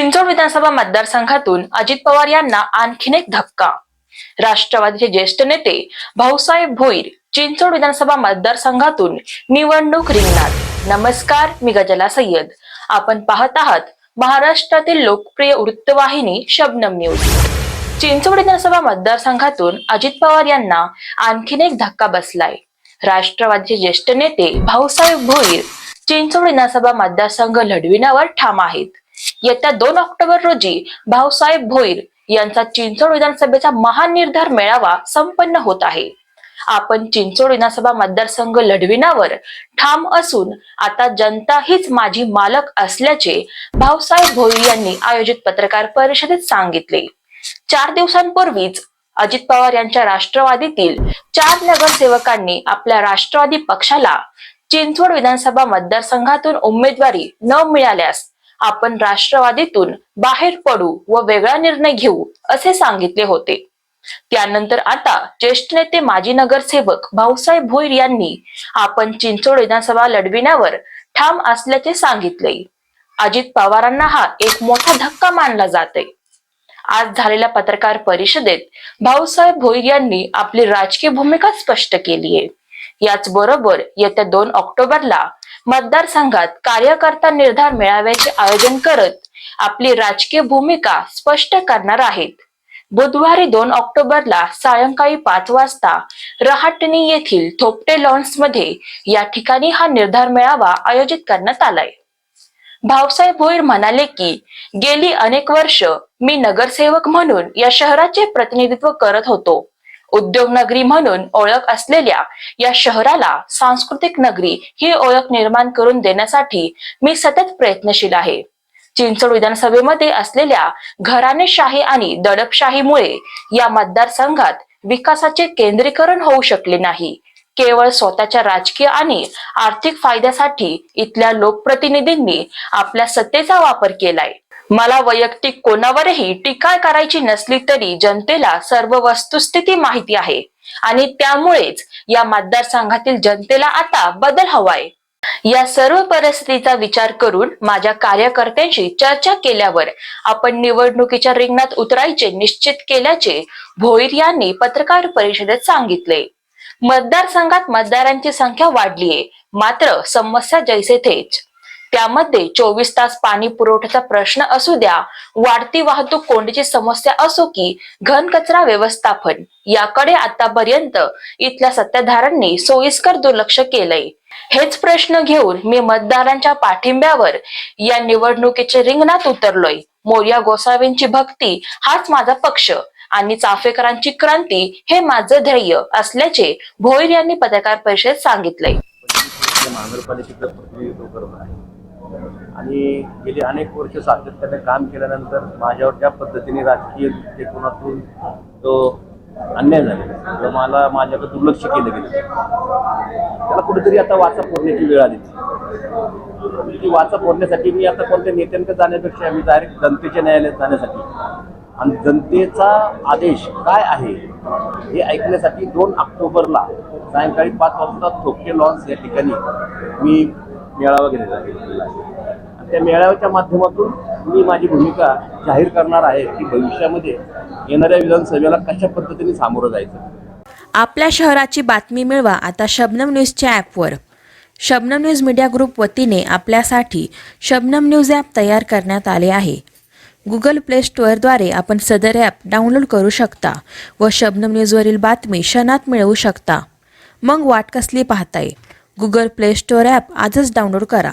चिंचोड विधानसभा मतदारसंघातून अजित पवार यांना आणखीन एक धक्का. राष्ट्रवादीचे ज्येष्ठ नेते भाऊसाहेब भोईर चिंचोड विधानसभा मतदारसंघातून निवडणूक रिंगणात. नमस्कार मी गजला सय्यद. आपण पाहत आहात महाराष्ट्रातील लोकप्रिय वृत्तवाहिनी शबनम न्यूज. चिंचोड विधानसभा मतदारसंघातून अजित पवार यांना आणखीन एक धक्का बसलाय. राष्ट्रवादीचे ज्येष्ठ नेते भाऊसाहेब भोईर चिंचोड विधानसभा मतदारसंघ लढविण्यावर ठाम आहेत. येत्या दोन ऑक्टोबर रोजी भाऊसाहेब भोईर यांचा चिंचोड विधानसभेचा महानिर्धार मेळावा संपन्न होत आहे. आपण चिंचोड विधानसभा मतदारसंघ लढविण्यावर ठाम असून आता जनता हीच माझी मालक असल्याचे भाऊसाहेब भोईर यांनी आयोजित पत्रकार परिषदेत सांगितले. चार दिवसांपूर्वीच अजित पवार यांच्या राष्ट्रवादीतील चार नगरसेवकांनी आपल्या राष्ट्रवादी पक्षाला चिंचवड विधानसभा मतदारसंघातून उमेदवारी न मिळाल्यास आपण राष्ट्रवादीतून बाहेर पडू व वेगळा निर्णय घेऊ असे सांगितले होते. त्यानंतर आता ज्येष्ठ नेते माजी नगरसेवक भाऊसाहेब भोईर यांनी आपण चिंचोड विधानसभा लढविण्यावर ठाम असल्याचे सांगितले. अजित पवारांना हा एक मोठा धक्का मानला जाते आज झालेल्या पत्रकार परिषदेत भाऊसाहेब भोईर यांनी आपली राजकीय भूमिका स्पष्ट केली आहे याच बरोबर येत्या दोन ऑक्टोबरला मतदारसंघात कार्यकर्ता निर्धार मेळाव्याचे आयोजन करत आपली राजकीय भूमिका स्पष्ट करणार आहेत. बुधवारी दोन ऑक्टोबरला सायंकाळी पाच वाजता रहाटणी येथील थोपटे लॉन्समध्ये या ठिकाणी हा निर्धार मेळावा आयोजित करण्यात आलाय. भाऊसाहेब भोईर म्हणाले की गेली अनेक वर्ष मी नगरसेवक म्हणून या शहराचे प्रतिनिधित्व करत होतो. उद्योग नगरी म्हणून ओळख असलेल्या या शहराला सांस्कृतिक नगरी ही ओळख निर्माण करून देण्यासाठी मी सतत प्रयत्नशील आहे. चिंचवड विधानसभेमध्ये असलेल्या घराणेशाही आणि दडपशाहीमुळे या मतदारसंघात विकासाचे केंद्रीकरण होऊ शकले नाही. केवळ स्वतःच्या राजकीय आणि आर्थिक फायद्यासाठी इथल्या लोकप्रतिनिधींनी आपल्या सत्तेचा वापर केलाय. मला वैयक्तिक कोणावरही टीका करायची नसली तरी जनतेला सर्व वस्तुस्थिती माहिती आहे. आणि त्यामुळेच या मतदारसंघातील जनतेला आता बदल हवाय. या सर्व परिस्थितीचा विचार करून माझ्या कार्यकर्त्यांशी चर्चा केल्यावर आपण निवडणुकीच्या रिंगणात उतरायचे निश्चित केल्याचे भोईर यांनी पत्रकार परिषदेत सांगितले. मतदारसंघात मतदारांची संख्या वाढलीये. मात्र समस्या जैसे थेच त्यामध्ये चोवीस तास पाणी पुरवठ्याचा प्रश्न असू द्या वाढती वाहतूक कोंडीची समस्या असो की घन कचरा व्यवस्थापन याकडे आतापर्यंत इथल्या सत्ताधाऱ्यांनी सोयीस्कर दुर्लक्ष केलंय. हेच प्रश्न घेऊन मी मतदारांच्या पाठिंब्यावर या निवडणुकीच्या रिंगणात उतरलोय. मोर्या गोसावींची भक्ती हाच माझा पक्ष आणि चाफेकरांची क्रांती हे माझं ध्येय असल्याचे भोईर यांनी पत्रकार परिषदेत सांगितले या महानगरपालिकेचं प्रतिनिधित्व करत आहे आणि गेली अनेक वर्ष सातत्याने काम केल्यानंतर माझ्यावर ज्या पद्धतीने राजकीय दृष्टिकोनातून तो अन्याय झालेला तर मला माझ्याकडे दुर्लक्ष केलं गेलं. त्याला कुठेतरी आता वाचा फोडण्याची वेळ आली. ती वाचा फोडण्यासाठी मी आता कोणत्या नेत्यांकडे जाण्यापेक्षा मी डायरेक्ट जनतेच्या न्यायालयात जाण्यासाठी. आणि जनतेचा आदेश काय आहे हे ऐकण्यासाठी दोन ऑक्टोबरला सायंकाळी पाच वाजता थोपके लॉन्स या ठिकाणी मी मेळावा घेतलेला आहे. त्या मेळाव्याच्या माध्यमातून मी माझी भूमिका जाहीर करणार आहे की भविष्यामध्ये येणाऱ्या विधानसभेला कशा पद्धतीने सामोरं जायचं? आपल्या शहराची बातमी मिळवा आता शबनम न्यूजच्या ॲपवर. शबनम न्यूज मीडिया ग्रुप वतीने आपल्यासाठी शबनम न्यूज ॲप तयार करण्यात आले आहे. गुगल प्ले स्टोअरद्वारे आपण सदर ॲप डाउनलोड करू शकता व शबनम न्यूजवरील बातमी क्षणात मिळवू शकता. मग वाट कसली पाहताय? गुगल प्ले स्टोअर ॲप आजच डाउनलोड करा.